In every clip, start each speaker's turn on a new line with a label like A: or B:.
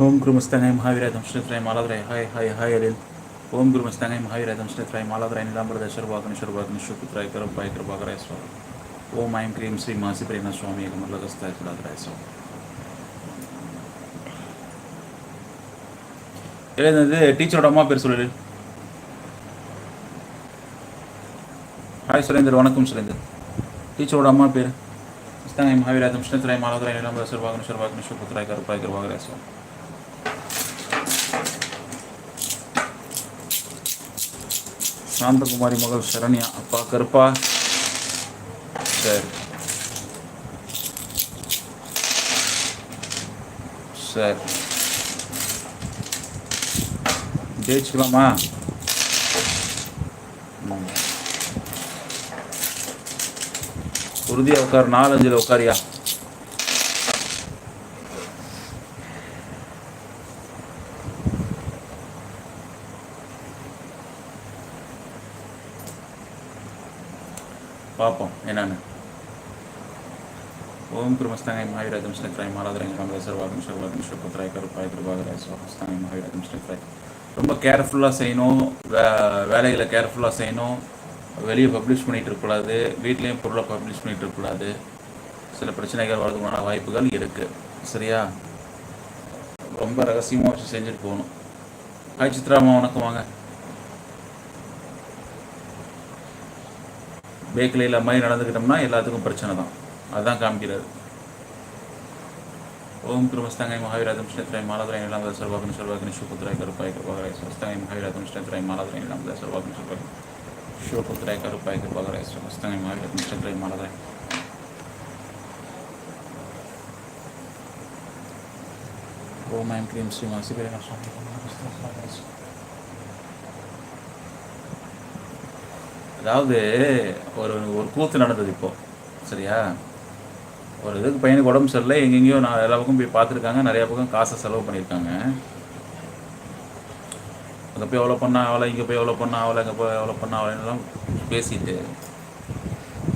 A: ஓம் குருமஸ்தனை மகாவீர தம்ஷ்ணத்ராய் மாலாதராய். ஹாய் ஹாய் ஹாய் அலில் ஓம் குருமஸ்தனை மகாவீர தம்ஷ்ணத்ராய் மாலாதராய் நிலாம்பரதேஸ்வர் வாகனேஸ்வர் வாகனேஸ்வர் புத்ராய் கரப்பாய் கிருபாகராய் சுவாமி. ஓம் ஐம் கிரீம் ஸ்ரீ மாசி பிரேம சுவாமி கமலகஸ்தாய் குலாதராய் சுவாமி. எழுந்தது டீச்சரோட அம்மா பேர் சொல்லு. ஹாய் சுரேந்தர். வணக்கம் சுரேந்தர். டீச்சரோட அம்மா பேர். மஸ்தானை மகாவீரா தம்ஷ்ணத்ராய் மாலாதராய் நிலாம்பரதேஸ்வர் வாகனேஸ்வர் வாகனேஸ்வர் புத்ராய் கருப்பாய் கிருபாகராய் சுவாமி. சாந்தகுமாரி மகள் சரண்யா அப்பா கருப்பா. சரி. சரி. ஜெயிச்சுக்கலாமா? உறுதியாக உட்கார் நாலஞ்சில் உட்காரியா? ஓம் குருமஸ்தாங்க மகாவீராஜம் ஸ்ரீத்ராய் மாலாதரங்க ராமதா சர்வாகம் சர்வாகம் ஸ்ரீபுத்ராய் கருப்பாய் கிருபாகராய் சுவாமஸ்தாங்க மகாவீராஜம் ரொம்ப கேர்ஃபுல்லாக செய்யணும். வே வேலைகளை கேர்ஃபுல்லாக செய்யணும். வெளியே பப்ளிஷ் பண்ணிகிட்டு இருக்கக்கூடாது வீட்லேயும் பொருளை பப்ளிஷ் பண்ணிகிட்டு இருக்கக்கூடாது சில பிரச்சனைகள் வரதுக்கான வாய்ப்புகள் இருக்குது சரியா? ரொம்ப ரகசியமாக வச்சு செஞ்சுட்டு போகணும். ஹாய் சித்ராமா வணக்கம் வாங்க. பேக்கரியில் மாதிரி நடந்துக்கிட்டோம்னா எல்லாத்துக்கும் பிரச்சனை தான். அதுதான் காமிக்கிறாரு ஓம் கிருமஸ்தங்கை மகாவீராதம் ஸ்ரீத்ராய் மாலாதுரை நிலாமத சர்வாகனி சர்வாகனி சுபுத்ராய் கருப்பாய் கருப்பாகராய் ஸ்வஸ்தாங்கை மகாவீராதம் ஸ்ரீத்ராய் மாலாதுரை நிலாமத சர்வாகனி சர்வாகனி சிவபுத்ராய் கருப்பாய் கருப்பாகராய் ஸ்வஸ்தாங்கை மகாவீராதம் ஸ்ரீத்ராய் மாலாதுரை ஓம் ஐம் கிரீம் ஸ்ரீ மாசிபேரன சுவாமி அதாவது ஒரு ஒரு கூத்து நடந்தது இப்போ. சரியா? ஒரு இதுக்கு பையனுக்கு உடம்பு சரியில்லை எங்கெங்கேயோ நான் எல்லா பக்கம் போய் பார்த்துருக்காங்க நிறையா பக்கம் காசை செலவு பண்ணியிருக்காங்க. அங்கே போய் எவ்வளோ பண்ணால் அவளை இங்கே போய் எவ்வளோ பண்ணா அவளை அங்கே போய் எவ்வளோ பண்ணா அவளைலாம் பேசிட்டு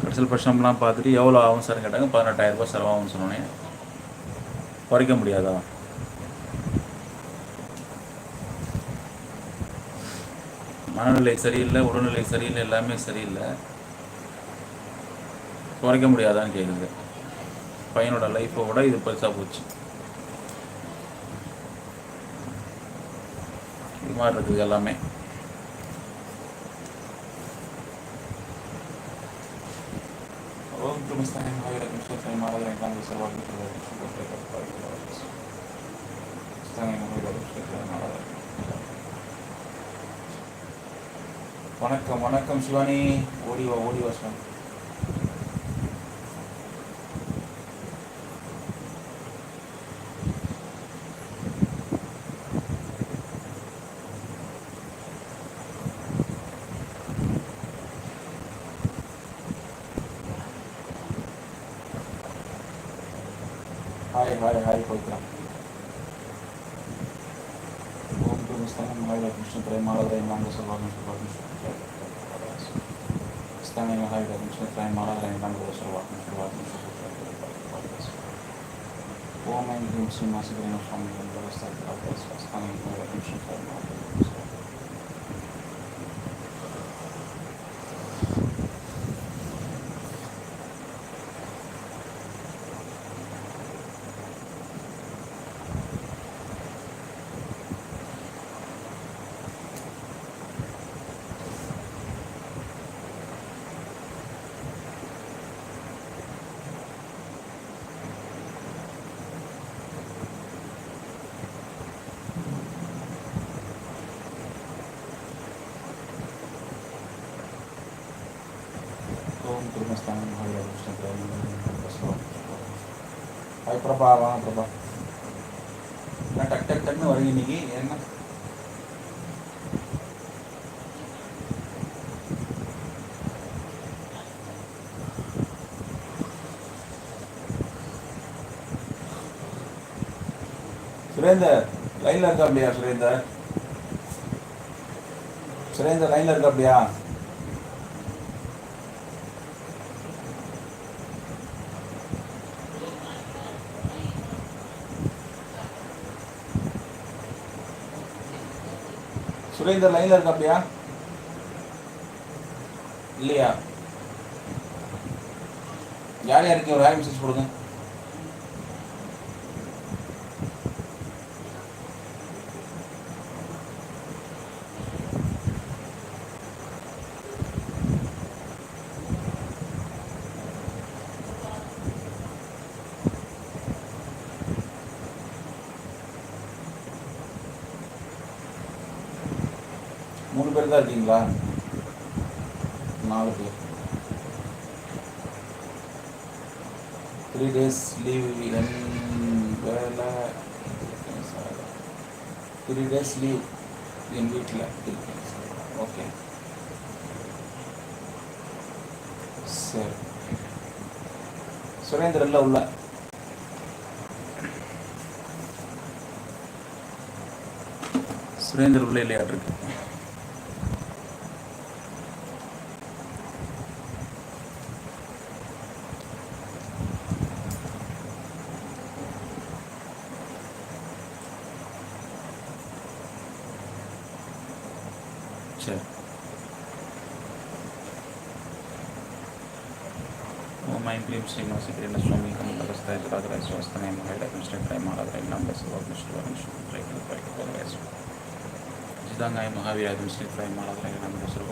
A: கடைசியில் பிரச்சனைலாம் பார்த்துட்டு எவ்வளோ ஆகும் சார் கேட்டாங்க பதினெட்டாயிரரூபா செலவாகும்னு சொன்னோன்னே. குறைக்க முடியாதா? மனநிலை சரியில்லை உடல்நிலை சரியில்லை எல்லாமே சரியில்லை. குறைக்க முடியாதான்னு கேட்குது பையனோட லைஃப்பை விட இது பெருசாக போச்சு. இது மாதிரி இருக்குது எல்லாமே. காந்தி வணக்கம் வணக்கம் சிவானி ஓடிவா ஓடிவா சிவானி massive பிரபா வாங்க பிரபா. நான் டக் டக் டக்னு வரீங்க இன்னைக்கு. என்ன? சுரேந்தர் லைன்ல இருக்கா அப்படியா சுரேந்தர்? சுரேந்தர் லைன்ல இருக்கா அப்படியா சுரேந்தர் லைன்ல இருக்கா அப்படியா? இல்லையா? யார் யாருக்கு ஒரு ஹாய் மெசேஜ் கொடுங்க மூணு தான் இருக்கீங்களா? நாலு பேர். த்ரீ டேஸ் லீவ் வேலை. த்ரீ டேஸ் லீவ் என் வீட்டில் இருக்கேன். ஓகே சரி. சுரேந்திரன்ல உள்ள. சுரேந்திர உள்ள మై ప్లీజ్ శ్రీమా శ్రీకరణ స్వామి కమలస్థాయి రాజరాజ స్వస్థనే మహిళ ప్రేమారాధన నామేశ్వరం జిదాంగాయ మహావీరాధం శ్రీ ప్రేమారాధన నామేశ్వరం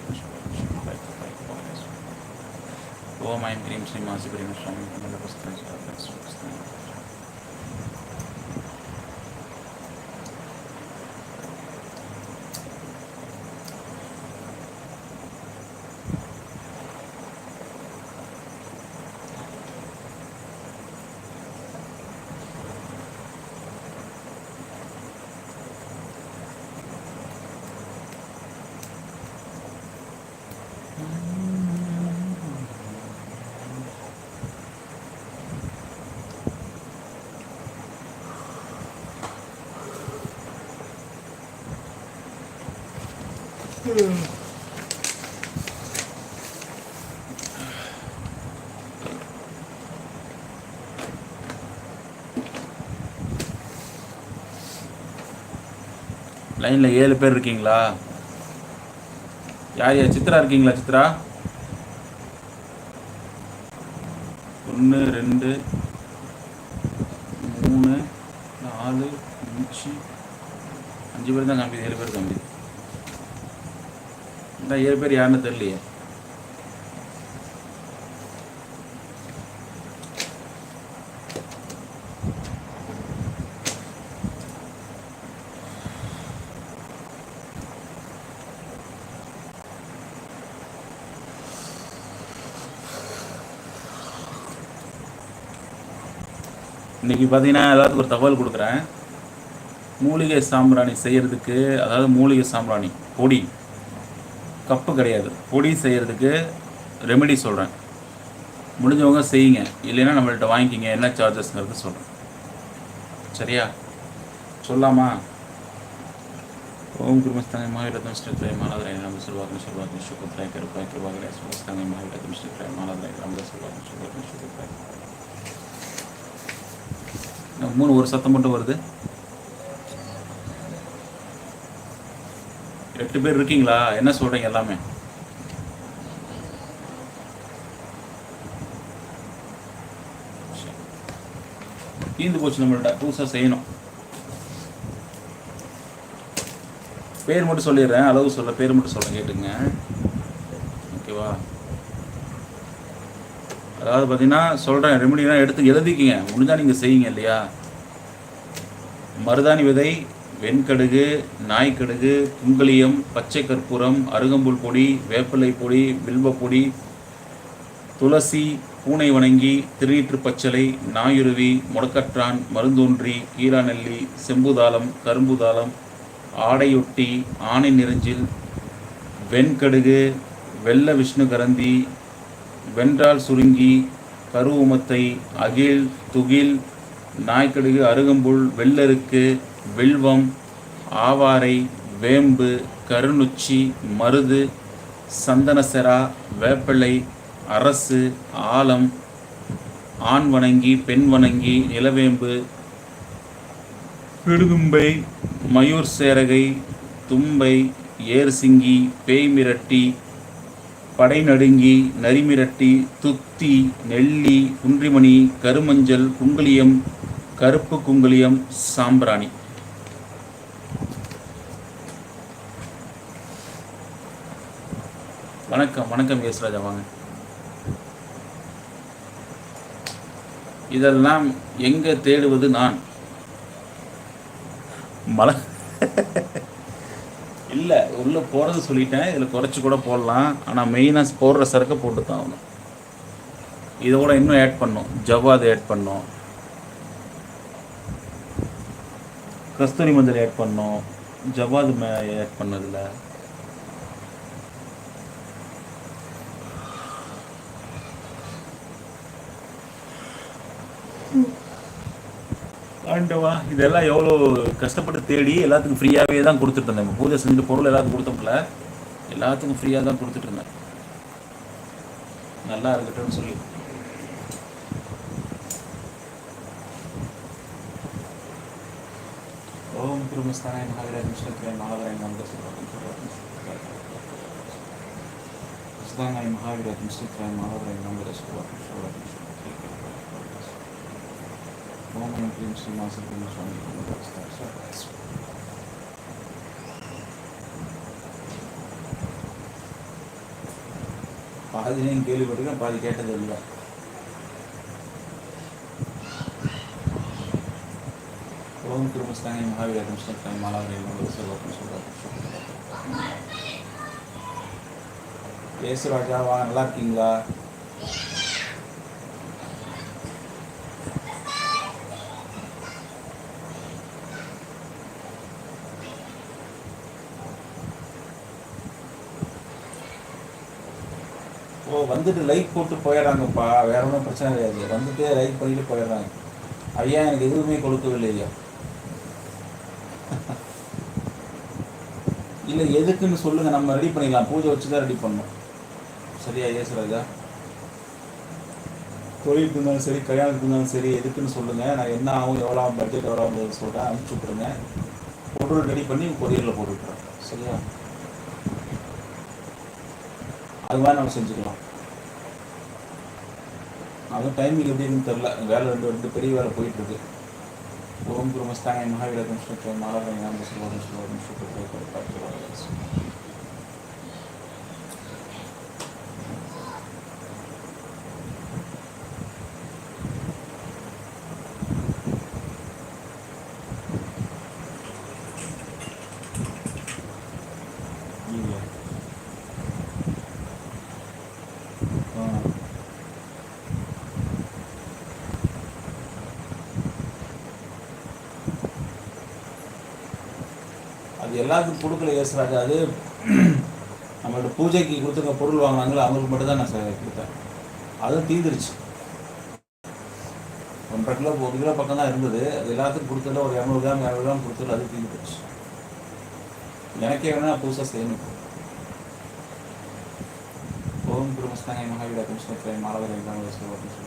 A: ఓ మై ప్రీం శ్రీమా శ్రీకరణ స్వామి కమలస్థాయి రాజరాజ స్వస్థనే லைனில் ஏழு பேர் இருக்கீங்களா? யார் யார்? சித்ரா இருக்கீங்களா சித்ரா? ஒன்று ரெண்டு மூணு நாலு அஞ்சு. அஞ்சு பேர் தான் காமிக்குது ஏழு பேர் காமிக்குது. இந்த ஏழு பேர் யாருன்னு தெரியலையே. இன்னைக்கு பார்த்தீங்கன்னா எல்லாத்துக்கும் ஒரு தகவல் கொடுக்குறேன். மூலிகை சாம்பிராணி செய்யறதுக்கு அதாவது மூலிகை சாம்பிராணி பொடி. கப்பு கிடையாது. பொடி செய்யறதுக்கு ரெமெடி சொல்கிறேன் முடிஞ்சவங்க செய்யுங்க. இல்லைன்னா நம்மள்கிட்ட வாங்கிக்கிங்க. என்ன சார்ஜஸ்ங்கிறது சொல்கிறேன் சரியா? சொல்லாமா? ஓம் குருமஸ்தாங்க மாவீரத்தம் ஸ்ரீத்ரய மாலாதராய நம்ம சொல்வாக்கம் சொல்வாக்கம் சுகத்ராய கருப்பாய் கிருபாகராய சுமஸ்தாங்க மாவீரத்தம் ஸ்ரீத்ரய மாலாதராய ராம சுர்வாகம் சொல்வாக்கம் சுகத்ராய இன்னும் மூணு ஒரு சத்தம் மட்டும் வருது. எட்டு பேர் இருக்கீங்களா? என்ன சொல்றீங்க எல்லாமே? தீந்து போச்சு நம்மள்ட்ட. புதுசாக செய்யணும். பேர் மட்டும் சொல்லிடுறேன். அளவு சொல்ல பேர் மட்டும் சொல்ல கேட்டுங்க ஓகேவா? அதாவது பார்த்தீங்கன்னா சொல்கிறேன் ரெமெடினா எடுத்து எழுதிக்கிங்க. முடிஞ்சால் நீங்கள் செய்யுங்க இல்லையா? மருதாணி விதை வெண்கடுகு நாய்க்கடுகு குங்கலியம் பச்சை கற்பூரம் அருகம்புல் பொடி வேப்பிலை பொடி வில்வ பொடி துளசி பூனை வணங்கி திருநீற்று பச்சலை நாயுருவி முடக்கற்றான் மருந்தோன்றி கீழாநெல்லி செம்புதாளம் கரும்புதாளம் ஆடையொட்டி ஆணை நெருஞ்சில் வெண்கடுகு வெள்ள விஷ்ணு கரந்தி வென்றால் சுருங்கி கருவுமத்தை அகில் துகில் நாய்க்கடுகு அருகம்புல் வெள்ளருக்கு வில்வம் ஆவாரை வேம்பு கருநுச்சி மருது சந்தனசெரா வேப்பிள்ளை அரசு ஆலம் ஆண் வணங்கி பெண் வணங்கி நிலவேம்பு பிடுகும்பை மயூர் சேரகை தும்பை ஏர்சிங்கி பேய் மிரட்டி படை நடுங்கி நரிமிரட்டி துத்தி நெல்லி குன்றிமணி கருமஞ்சள் குங்குளியம் கருப்பு குங்குளியம் சாம்பிராணி. வணக்கம் வணக்கம் எஸ் வாங்க. இதெல்லாம் எங்க தேடுவது நான்? மலை இல்லை உள்ளே போகிறது சொல்லிட்டேன். இதில் குறைச்சி கூட போடலாம். ஆனால் மெயினாக போடுற சரக்கை போட்டு தான் ஆகணும். இதை கூட இன்னும் ஆட் பண்ணும் ஜவ்வாது ஆட் பண்ணும் கஸ்தூரி மஞ்சள் ஆட் பண்ணோம் ஜவ்வாது ஆட் பண்ணதில்லை. ஆண்டவா இதெல்லாம் எவ்வளோ கஷ்டப்பட்டு தேடி எல்லாத்துக்கும் ஃப்ரீயாகவே தான் கொடுத்துட்டு இருந்தேன். பூஜை செஞ்சுட்டு பொருள் எல்லாத்துக்கும் கொடுத்தோம்ல. எல்லாத்துக்கும் ஃப்ரீயாக தான் கொடுத்துட்டு இருந்தேன். நல்லா இருக்கட்டும்னு சொல்லி. ஓம் குருமஸ்தானாய மகாவீராய விஷ்ணுக்கிராய மகாவீராய நமக சுதாங்காய மகாவீராய விஷ்ணுக்கிராய மகாவீராய ஓம் நம கிரீம் ஸ்ரீமாசம் சுவாமி பாதினையும் கேள்விப்பட்டிருக்கேன் பாதி கேட்டது இல்லை. ஓம் குருமஸ்தானி மகாவீர கிருஷ்ணத்தாய் மாலாவரி செல்வம் சொல்கிறார் ஏசு வா நல்லா இருக்கீங்களா ஓ வந்துட்டு லைக் போட்டு போயிடுறாங்கப்பா. வேற ஒன்றும் பிரச்சனை கிடையாது. வந்துட்டு லைக் பண்ணிட்டு போயிடுறாங்க. ஐயா எனக்கு எதுவுமே கொடுக்கவில்லை ஐயா இல்லை எதுக்குன்னு சொல்லுங்க. நம்ம ரெடி பண்ணிக்கலாம். பூஜை வச்சு தான் ரெடி பண்ணோம் சரியா ஏசுராஜா தொழிலுக்கு இருந்தாலும் சரி கல்யாணத்துக்கு இருந்தாலும் சரி எதுக்குன்னு சொல்லுங்க. நான் என்ன ஆகும் எவ்வளோ பட்ஜெட் எவ்வளோ ஆகும் சொல்கிறேன் அனுப்பிச்சு விட்ருங்க பொருள் ரெடி பண்ணி கொரியரில் போட்டு விட்றேன் சரியா? அது மாதிரி நம்ம செஞ்சுக்கலாம். அதுவும் டைமிங் எப்படின்னு தெரில வேலை ரெண்டு ரெண்டு பெரிய வேலை போயிட்டுருக்கு ஓம் குருமஸ்தாங்க மகாவீரகம் ஸ்ரீ மாலவரம் சொல்லுவாங்க சொல்லிட்டு சொல்வாரம் எல்லாத்துக்கும் கொடுக்கல ஏசுறாங்க அது நம்மளோட பூஜைக்கு கொடுத்துருக்க பொருள் வாங்கினாங்களோ அவங்களுக்கு மட்டும் தான் நான் ச- கொடுத்தேன். அதுவும் தீந்துருச்சு. ஒன்றரை கிலோ ஒரு கிலோ பக்கம் தான் இருந்தது. அது எல்லாத்துக்கும் கொடுத்ததில் ஒரு இரநூறு கிராம் இரநூறு கிராம் கொடுத்ததில் அது தீந்துருச்சு. எனக்கே வேணா புதுசாக செய்யணும். இப்போ. ஓம் குருமஸ்தாங்க மகாவீர கிருஷ்ணத்திரை மாலவரை சொல்லுவாங்க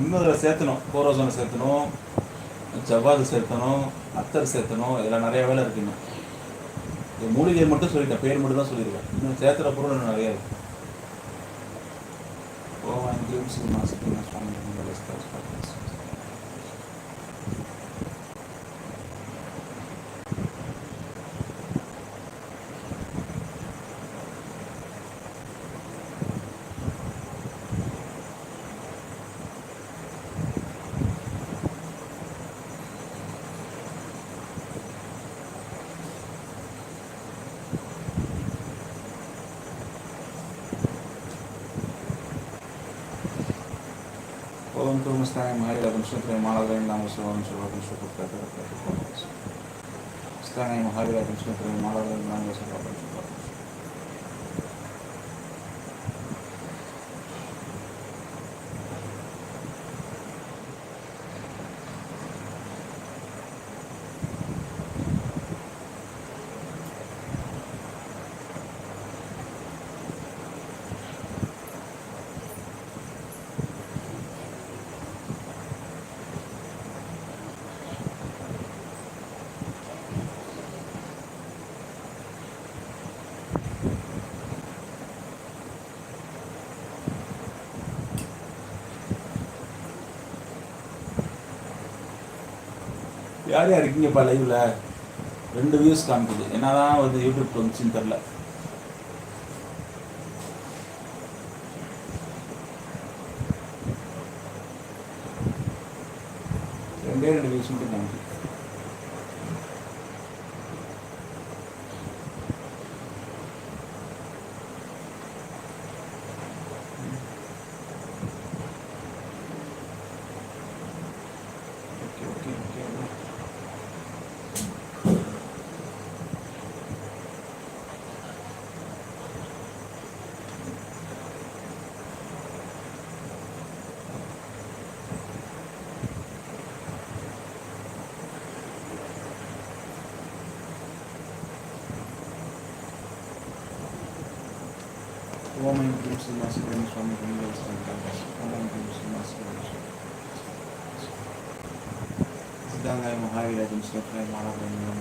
A: இன்னும் அதில் சேர்த்தணும். கோரோசனை சேர்த்தணும். ஜவ்வாது சேர்த்தணும். அத்தர் சேர்த்தணும். இதெல்லாம் நிறைய வேலை இருக்கு இன்னும். இது மூலிகை மட்டும் சொல்லிட்டேன். பேர் மட்டும் தான் சொல்லியிருக்கேன். இன்னும் சேர்த்துற பொருள் இன்னும் நிறைய இருக்கு. ஓ ஐம் க்ளீம் ஸ்ரீ மாசத்தி சுவாமி siempre en Málaga en de la Están en la de யார் யார் இருக்கீங்கப்பா லைவில் ரெண்டு வியூஸ் காமிக்குது. என்னதான் வந்து யூடியூப் வந்துச்சுன்னு தெரில ரெண்டே ரெண்டு வியூஸ் மட்டும் காமிக்குது. ఓం ఐం క్లీం శ్రీనివాస స్వామి ఓం ఐం క్లీం శ్రీనివాస సిద్ధాంగాయ మహావీరాజం శ్రీకాయ మాలాగ్రహం